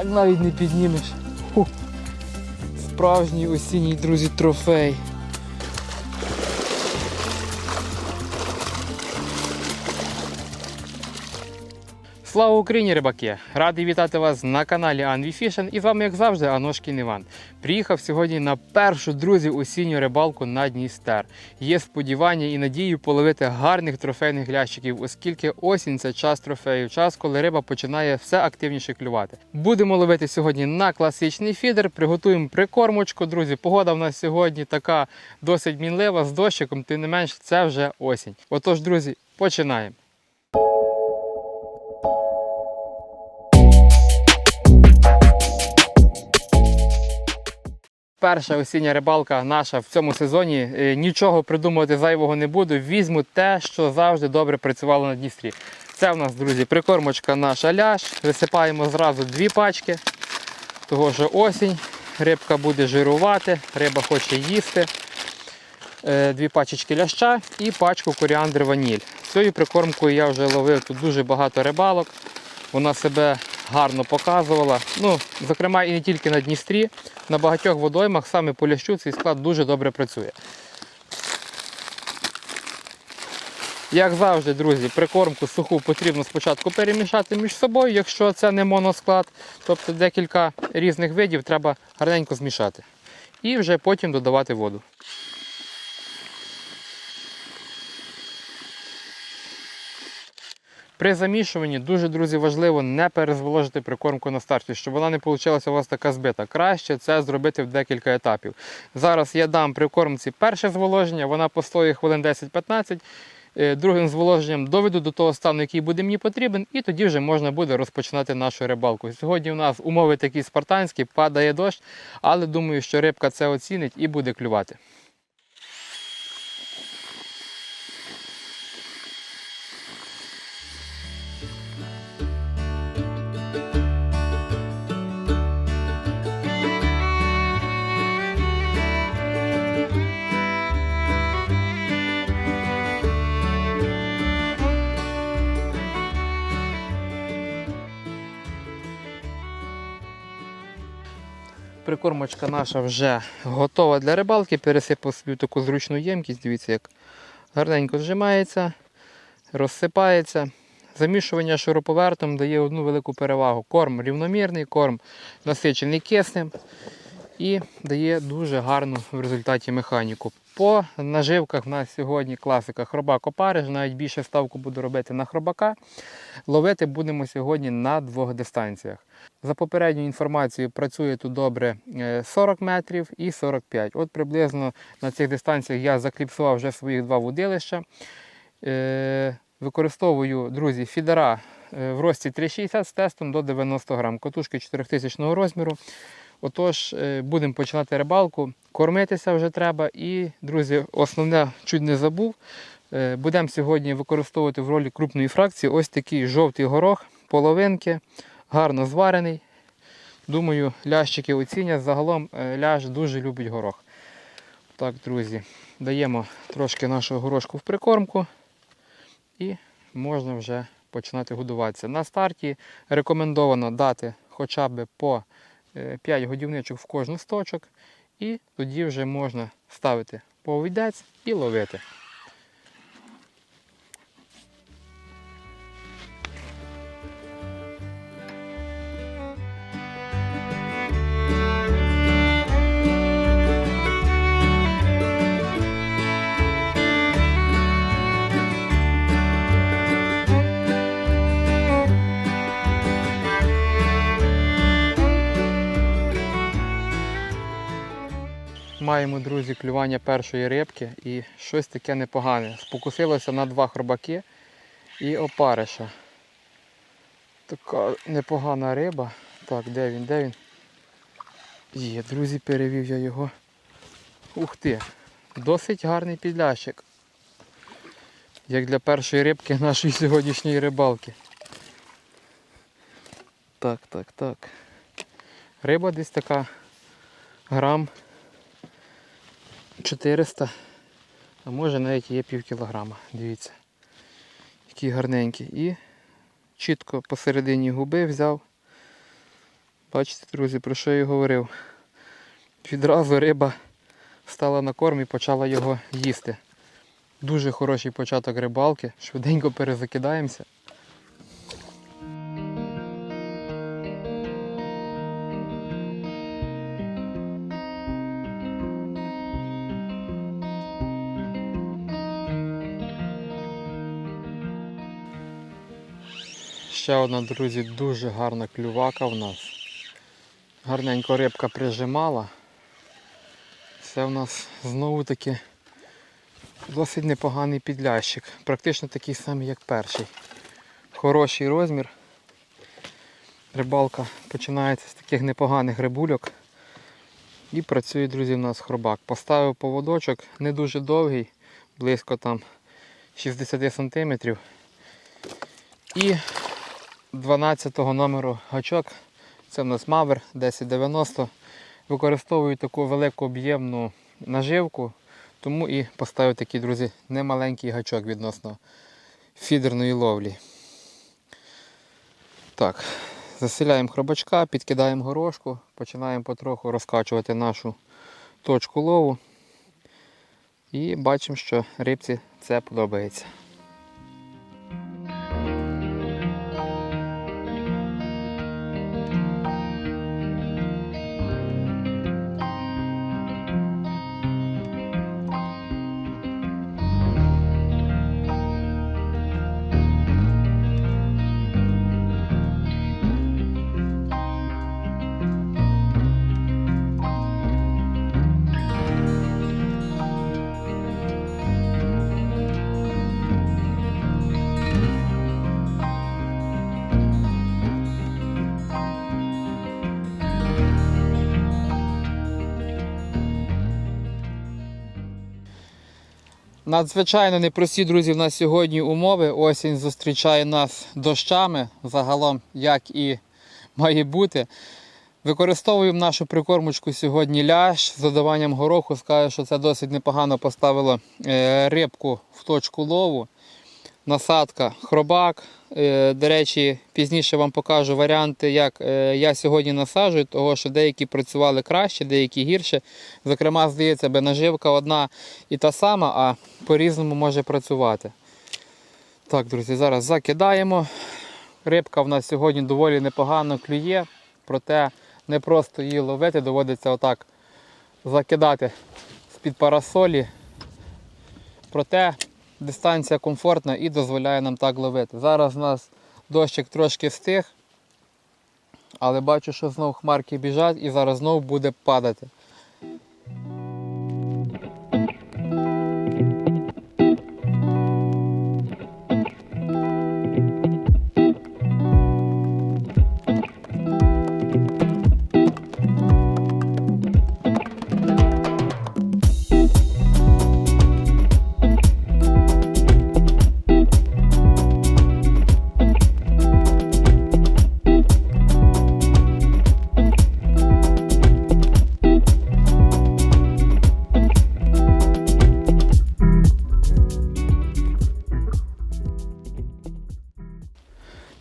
Так навіть не піднімеш. Фу. Справжній осінній, друзі, трофей. Слава Україні, рибаки! Радий вітати вас на каналі Анві Фішен і з вами, як завжди, Аношкін Іван. Приїхав сьогодні на першу, друзі, осінню рибалку на Дністер. Є сподівання і надію половити гарних трофейних глящиків, оскільки осінь це час трофеїв, час, коли риба починає все активніше клювати. Будемо ловити сьогодні на класичний фідер, приготуємо прикормочку, друзі. Погода в нас сьогодні така досить мінлива з дощиком, тим не менш, це вже осінь. Отож, друзі, починаємо. Перша осіння рибалка наша в цьому сезоні. Е, Нічого придумувати зайвого не буду. Візьму те, що завжди добре працювало на Дністрі. Це в нас, друзі, прикормочка наша ляж. Висипаємо зразу дві пачки. Того що осінь, рибка буде жирувати, риба хоче їсти. Е, Дві пачечки ляща і пачку коріандр ваніль. Цією прикормкою я вже ловив тут дуже багато рибалок. Вона себе гарно показувала. Ну, зокрема, і не тільки на Дністрі, на багатьох водоймах саме по лящу цей склад дуже добре працює. Як завжди, друзі, прикормку суху потрібно спочатку перемішати між собою, якщо це не моносклад, тобто декілька різних видів треба гарненько змішати. І вже потім додавати воду. При замішуванні дуже, друзі, важливо не перезволожити прикормку на старті, щоб вона не вийшла у вас така збита. Краще це зробити в декілька етапів. Зараз я дам прикормці перше зволоження, вона постоїть хвилин 10-15. Е, Другим зволоженням доведу до того стану, який буде мені потрібен, і тоді вже можна буде розпочинати нашу рибалку. Сьогодні у нас умови такі спартанські, падає дощ, але думаю, що рибка це оцінить і буде клювати. Прикормочка наша вже готова для рибалки. Пересипав собі таку зручну ємкість. Дивіться, як гарненько зжимається, розсипається. Замішування шуруповертом дає одну велику перевагу. Корм рівномірний, корм насичений киснем і дає дуже гарну в результаті механіку. По наживках в нас сьогодні класика хробак опариш, навіть більше ставку буду робити на хробака. Ловити будемо сьогодні на двох дистанціях. За попередньою інформацією, працює тут добре е, 40 метрів і 45. От приблизно на цих дистанціях я закліпсував вже своїх два вудилища. Е, Використовую, друзі, фідера е, в рості 3,60 з тестом до 90 грам. Котушки 4000 розміру. Отож, е, будемо починати рибалку. Кормитися вже треба. І, друзі, основне чуть не забув. Е, Будемо сьогодні використовувати в ролі крупної фракції ось такий жовтий горох, половинки, гарно зварений. Думаю, лящики оцінять. Загалом е, ляж дуже любить горох. Так, друзі, даємо трошки нашого горошку в прикормку і можна вже починати годуватися. На старті рекомендовано дати хоча б по 5 годівничок в кожну з точок, і тоді вже можна ставити повідець і ловити. Маємо, друзі, клювання першої рибки і щось таке непогане. Спокусилося на два хробаки і опариша. Така непогана риба. Так, де він, де він? Є, друзі, перевів я його. Ух ти! Досить гарний підлящик. Як для першої рибки нашої сьогоднішньої рибалки. Так, так, так. Риба десь така грам 400, а може навіть є пів кілограма. Дивіться. Який гарненький. І чітко посередині губи взяв. Бачите, друзі, про що я говорив. Відразу риба стала на корм і почала його їсти. Дуже хороший початок рибалки. Швиденько перезакидаємося. Ще одна, друзі, дуже гарна клювака в нас. Гарненько рибка прижимала. Це в нас знову таки досить непоганий підлящик. Практично такий самий, як перший. Хороший розмір. Рибалка починається з таких непоганих рибульок. І працює, друзі, у нас хробак. Поставив поводочок, не дуже довгий, близько там 60 см. І 12 номеру гачок. Це в нас Мавер 1090. Використовую таку велику об'ємну наживку, тому і поставив такий, друзі, немаленький гачок відносно фідерної ловлі. Так, заселяємо хробачка, підкидаємо горошку, починаємо потроху розкачувати нашу точку лову. І бачимо, що рибці це подобається. Надзвичайно непрості, друзі, в нас сьогодні умови. Осінь зустрічає нас дощами, загалом, як і має бути. Використовуємо нашу прикормочку сьогодні ляж з додаванням гороху. Скажу, що це досить непогано поставило е, рибку в точку лову. Насадка хробак. Е, До речі, пізніше вам покажу варіанти, як е, я сьогодні насаджую, того що деякі працювали краще, деякі гірше. Зокрема, здається, би наживка одна і та сама, а по-різному може працювати. Так, друзі, зараз закидаємо. Рибка в нас сьогодні доволі непогано клює, проте не просто її ловити, доводиться отак закидати з-під парасолі. Проте дистанція комфортна і дозволяє нам так ловити. Зараз у нас дощик трошки стих, але бачу, що знову хмарки біжать і зараз знову буде падати.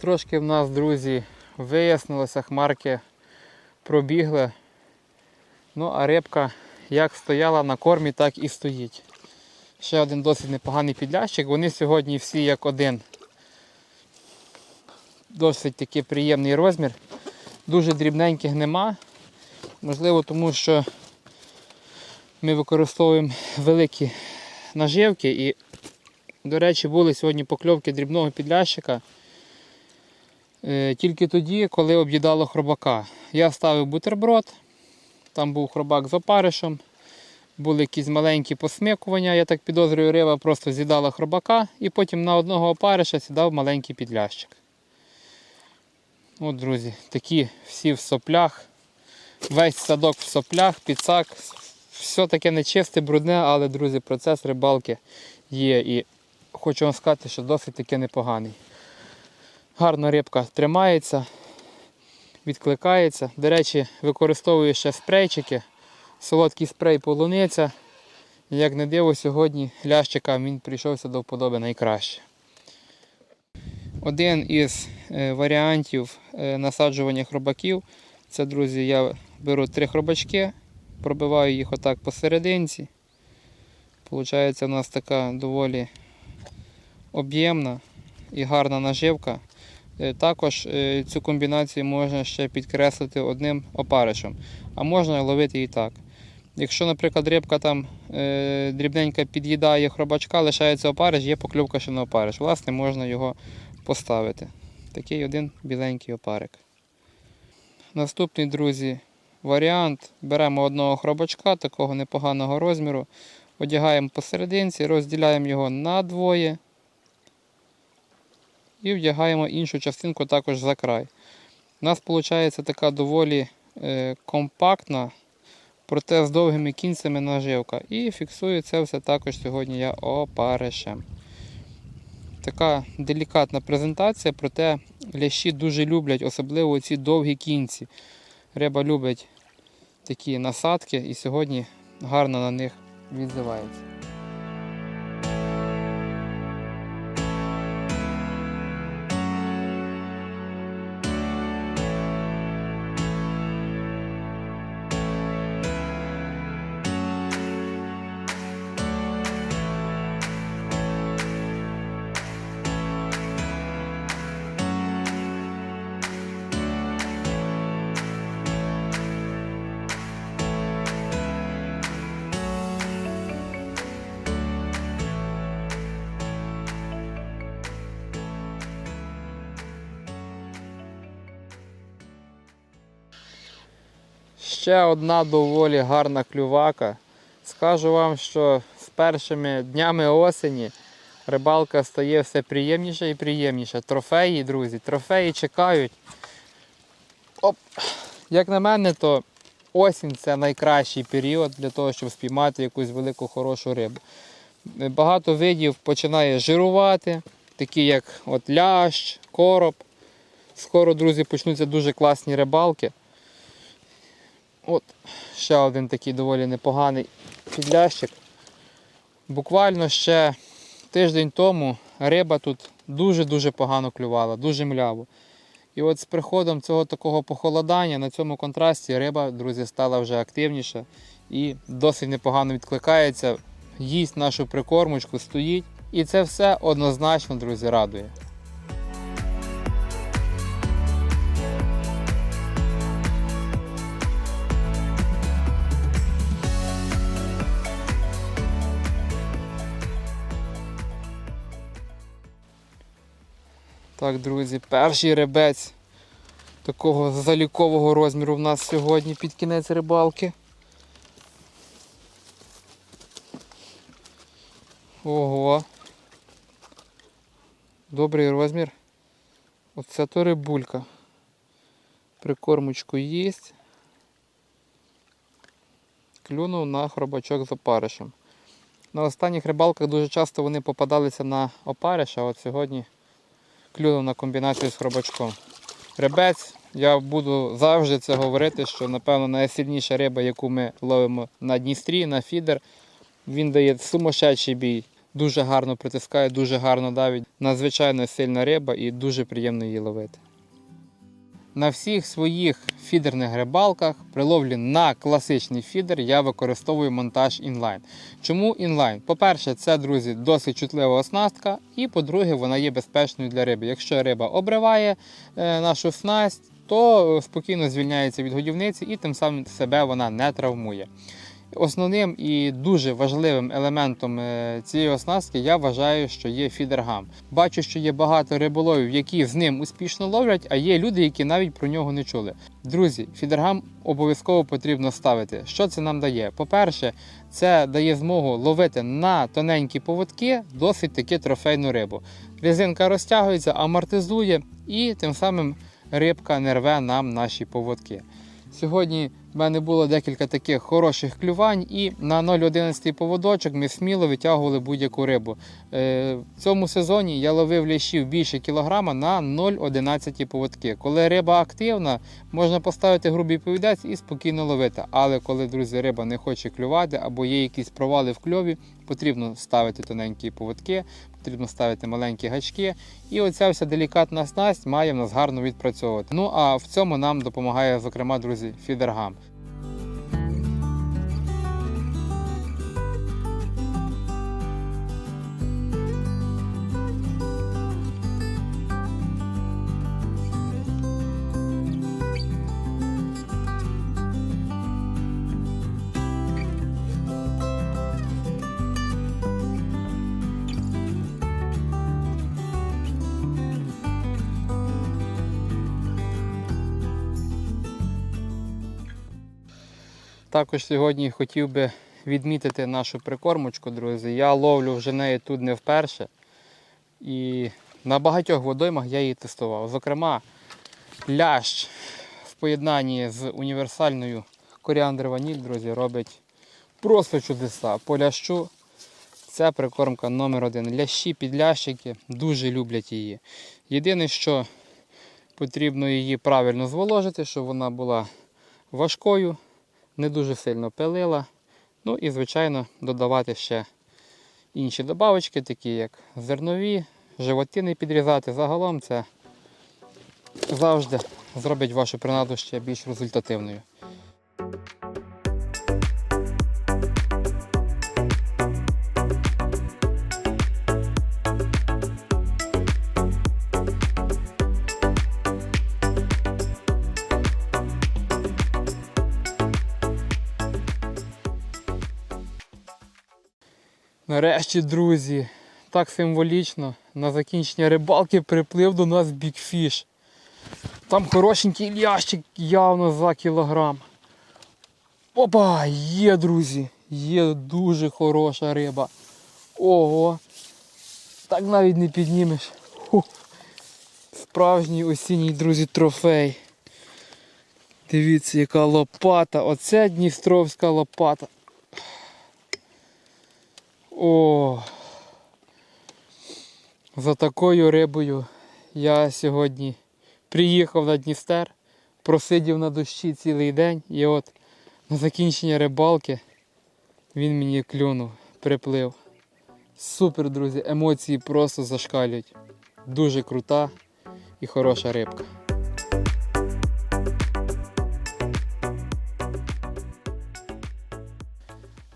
Трошки в нас, друзі, вияснилося, хмарки пробігли. Ну, а рибка як стояла на кормі, так і стоїть. Ще один досить непоганий підлящик. Вони сьогодні всі як один. Досить такий приємний розмір. Дуже дрібненьких нема. Можливо, тому що ми використовуємо великі наживки і, до речі, були сьогодні покльовки дрібного підлящика. Е, Тільки тоді, коли об'їдало хробака. Я ставив бутерброд, там був хробак з опаришем, були якісь маленькі посмикування, я так підозрюю, риба просто з'їдала хробака і потім на одного опариша сідав маленький підлящик. От, друзі, такі всі в соплях. Весь садок в соплях, підсак. Все таке нечисте, брудне, але, друзі, процес рибалки є. І хочу вам сказати, що досить таки непоганий. Гарно рибка тримається, відкликається. До речі, використовую ще спрейчики. Солодкий спрей полуниця. Як не диво, сьогодні лящика він прийшовся до вподоби найкраще. Один із е, варіантів е, насаджування хробаків. Це, друзі, я беру три хробачки, пробиваю їх отак посерединці. Получається у нас така доволі об'ємна і гарна наживка. Е, Також е, цю комбінацію можна ще підкреслити одним опаришем, а можна ловити і так. Якщо, наприклад, рибка там е, дрібненька під'їдає хробачка, лишається опариш, є покльовка ще на опариш. Власне, можна його поставити. Такий один біленький опарик. Наступний, друзі, варіант. Беремо одного хробачка, такого непоганого розміру, одягаємо посерединці, розділяємо його на двоє і вдягаємо іншу частинку також за край. У нас виходить така доволі е, компактна, проте з довгими кінцями наживка. І фіксую це все також сьогодні я опаришем. Така делікатна презентація, проте лящі дуже люблять, особливо ці довгі кінці. Риба любить такі насадки і сьогодні гарно на них відзивається. Ще одна доволі гарна клювака. Скажу вам, що з першими днями осені рибалка стає все приємніша і приємніша. Трофеї, друзі, трофеї чекають. Оп. Як на мене, то осінь це найкращий період для того, щоб спіймати якусь велику хорошу рибу. Багато видів починає жирувати, такі як от лящ, короб. Скоро, друзі, почнуться дуже класні рибалки. От ще один такий доволі непоганий підлящик. Буквально ще тиждень тому риба тут дуже-дуже погано клювала, дуже мляво. І от з приходом цього такого похолодання на цьому контрасті риба, друзі, стала вже активніша і досить непогано відкликається, їсть нашу прикормочку, стоїть. І це все однозначно, друзі, радує. Так, друзі, перший ребець такого залікового розміру в нас сьогодні під кінець рибалки. Ого. Добрий розмір. Оце то рибулька. Прикормочку їсть. Клюнув на хробачок з опаришем. На останніх рибалках дуже часто вони попадалися на опариш, а от сьогодні клюнув на комбінацію з хробачком. Рибець, я буду завжди це говорити, що напевно найсильніша риба, яку ми ловимо на Дністрі, на фідер. Він дає сумасшедший бій, дуже гарно притискає, дуже гарно давить. Надзвичайно сильна риба і дуже приємно її ловити. На всіх своїх фідерних рибалках при ловлі на класичний фідер я використовую монтаж інлайн. Чому інлайн? По-перше, це, друзі, досить чутлива оснастка, і по-друге, вона є безпечною для риби. Якщо риба обриває е, нашу снасть, то спокійно звільняється від годівниці і тим самим себе вона не травмує. Основним і дуже важливим елементом е, цієї оснастки я вважаю, що є фідергам. Бачу, що є багато риболовів, які з ним успішно ловлять, а є люди, які навіть про нього не чули. Друзі, фідергам обов'язково потрібно ставити. Що це нам дає? По-перше, це дає змогу ловити на тоненькі поводки досить таки трофейну рибу. Резинка розтягується, амортизує і тим самим рибка не рве нам наші поводки. Сьогодні в мене було декілька таких хороших клювань, і на 0,11 поводочок ми сміло витягували будь-яку рибу. Е, В цьому сезоні я ловив лящів більше кілограма на 0,11 поводки. Коли риба активна, можна поставити грубий повідець і спокійно ловити. Але коли, друзі, риба не хоче клювати або є якісь провали в кльові, потрібно ставити тоненькі поводки, потрібно ставити маленькі гачки. І оця вся делікатна снасть має в нас гарно відпрацьовувати. Ну а в цьому нам допомагає, зокрема, друзі, фідергам. Також сьогодні хотів би відмітити нашу прикормочку, друзі. Я ловлю вже неї тут не вперше. І на багатьох водоймах я її тестував. Зокрема, лящ в поєднанні з універсальною коріандр ваніль, друзі, робить просто чудеса. По лящу це прикормка номер один. Лящі, підлящики дуже люблять її. Єдине, що потрібно її правильно зволожити, щоб вона була важкою не дуже сильно пилила. Ну і, звичайно, додавати ще інші добавочки, такі як зернові, животини підрізати. Загалом це завжди зробить вашу принаду ще більш результативною. Нарешті, друзі, так символічно на закінчення рибалки приплив до нас бікфіш. Там хорошенький лящик явно за кілограм. Опа, є, друзі, є дуже хороша риба. Ого. Так навіть не піднімеш. Фу. Справжній осінній, друзі, трофей. Дивіться, яка лопата. Оце Дністровська лопата. О, за такою рибою я сьогодні приїхав на Дністер, просидів на дощі цілий день і от на закінчення рибалки він мені клюнув, приплив. Супер, друзі, емоції просто зашкалюють. Дуже крута і хороша рибка.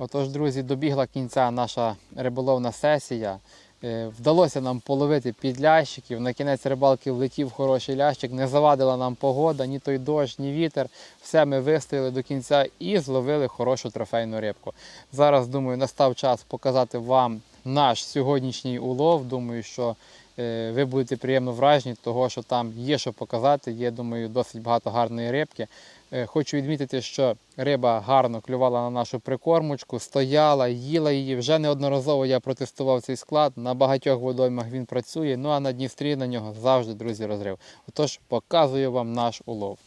Отож, друзі, добігла кінця наша риболовна сесія. Е, Вдалося нам половити підлящиків. На кінець рибалки влетів хороший лящик, не завадила нам погода, ні той дощ, ні вітер. Все ми вистояли до кінця і зловили хорошу трофейну рибку. Зараз, думаю, настав час показати вам наш сьогоднішній улов. Думаю, що ви будете приємно вражені, того що там є що показати. Є, думаю, досить багато гарної рибки. Е, Хочу відмітити, що риба гарно клювала на нашу прикормочку, стояла, їла її. Вже неодноразово я протестував цей склад. На багатьох водоймах він працює. Ну а на Дністрі на нього завжди, друзі, розрив. Отож, показую вам наш улов.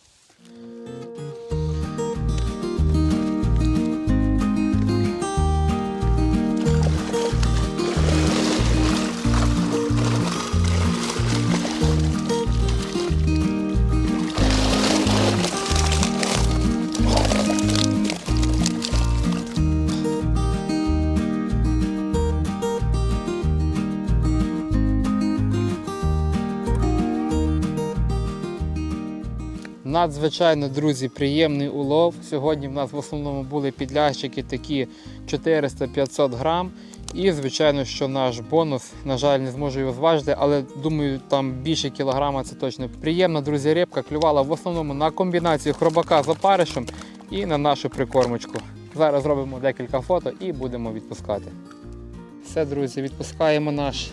Надзвичайно, друзі, приємний улов. Сьогодні в нас в основному були підлящики такі 400-500 грам. І, звичайно, що наш бонус, на жаль, не зможу його зважити, але думаю, там більше кілограма це точно. Приємна, друзі, рибка клювала в основному на комбінацію хробака з опаришем і на нашу прикормочку. Зараз зробимо декілька фото і будемо відпускати. Все, друзі, відпускаємо наш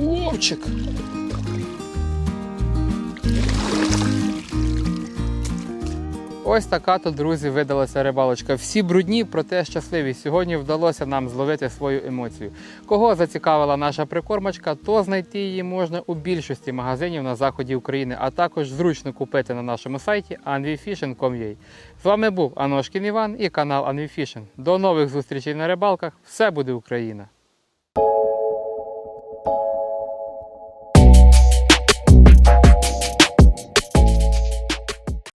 уловчик. Ось така то, друзі, видалася рибалочка. Всі брудні, проте щасливі. Сьогодні вдалося нам зловити свою емоцію. Кого зацікавила наша прикормочка, то знайти її можна у більшості магазинів на заході України, а також зручно купити на нашому сайті anvifishing.com.ua. З вами був Аношкін Іван і канал Anvifishing. До нових зустрічей на рибалках. Все буде Україна!